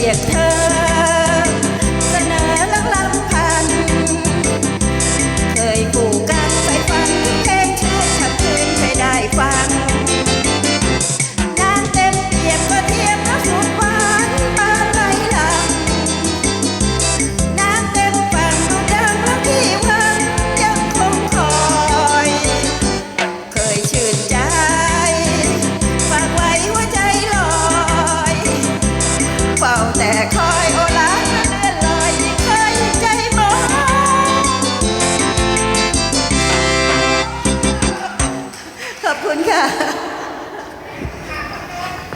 Yeah, คุณค่ะ